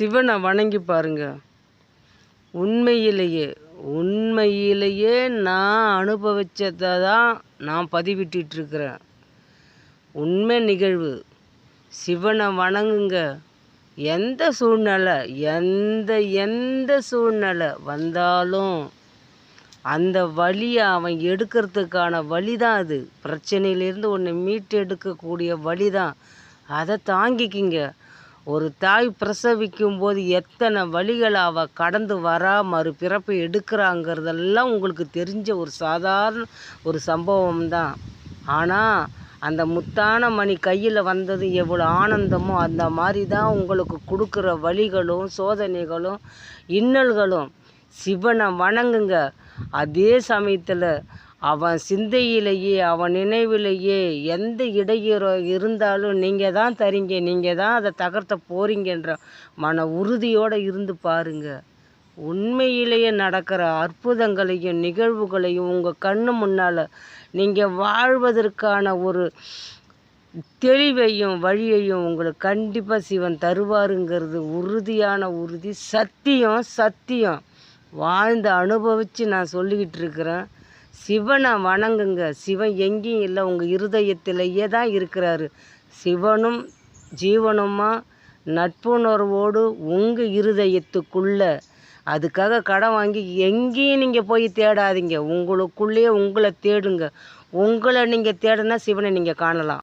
சிவனை வணங்கி பாருங்க. உண்மையிலேயே உண்மையிலேயே நான் அனுபவிச்சதை தான் நான் பதிவிட்டுருக்கிறேன் உண்மை நிகழ்வு சிவனை வணங்குங்க. எந்த சூழ்நிலை எந்த எந்த சூழ்நிலை வந்தாலும் அந்த வழியை அவன் எடுக்கிறதுக்கான வழி தான் அது. பிரச்சனையிலேருந்து ஒன்று மீட்டு எடுக்கக்கூடிய வழி தான் அதை தாங்கிக்கிங்க. ஒரு தாய் பிரசவிக்கும் போது எத்தனை வழிகளை அவள் கடந்து வரா மறுபிறப்பை எடுக்கிறாங்கிறதெல்லாம் உங்களுக்கு தெரிஞ்ச ஒரு சாதாரண ஒரு சம்பவம் தான் ஆனால் அந்த முத்தான மணி கையில் வந்தது எவ்வளோ ஆனந்தமோ அந்த மாதிரி தான் உங்களுக்கு கொடுக்குற வழிகளும் சோதனைகளும் இன்னல்களும். சிவனை வணங்குங்க. அதே சமயத்தில் அவன் சிந்தையிலேயே அவன் நினைவிலேயே எந்த இடையூறோ இருந்தாலும் நீங்கள் தான் தரீங்க நீங்கள் தான் அதை தகர்த்த போகிறீங்கன்ற மன உறுதியோடு இருந்து பாருங்க. உண்மையிலேயே நடக்கிற அற்புதங்களையும் நிகழ்வுகளையும் உங்கள் கண்ணு முன்னால் நீங்கள் வாழ்வதற்கான ஒரு தெளிவையும் வழியையும் உங்களுக்கு கண்டிப்பாக சிவன் தருவாருங்கிறது உறுதியான உறுதி. சத்தியம் சத்தியம். வாழ்ந்து அனுபவித்து நான் சொல்லிக்கிட்டு இருக்கிறேன். சிவனை வணங்குங்க. சிவன் எங்கேயும் இல்லை. உங்கள் இருதயத்திலேயே தான் இருக்கிறாரு. சிவனும் ஜீவனுமா நட்புணர்வோடு உங்கள் இருதயத்துக்குள்ளே. அதுக்காக கடன் வாங்கி எங்கேயும் நீங்கள் போய் தேடாதீங்க. உங்களுக்குள்ளேயே உங்களை தேடுங்க. உங்களை நீங்கள் தேடினா சிவனை நீங்கள் காணலாம்.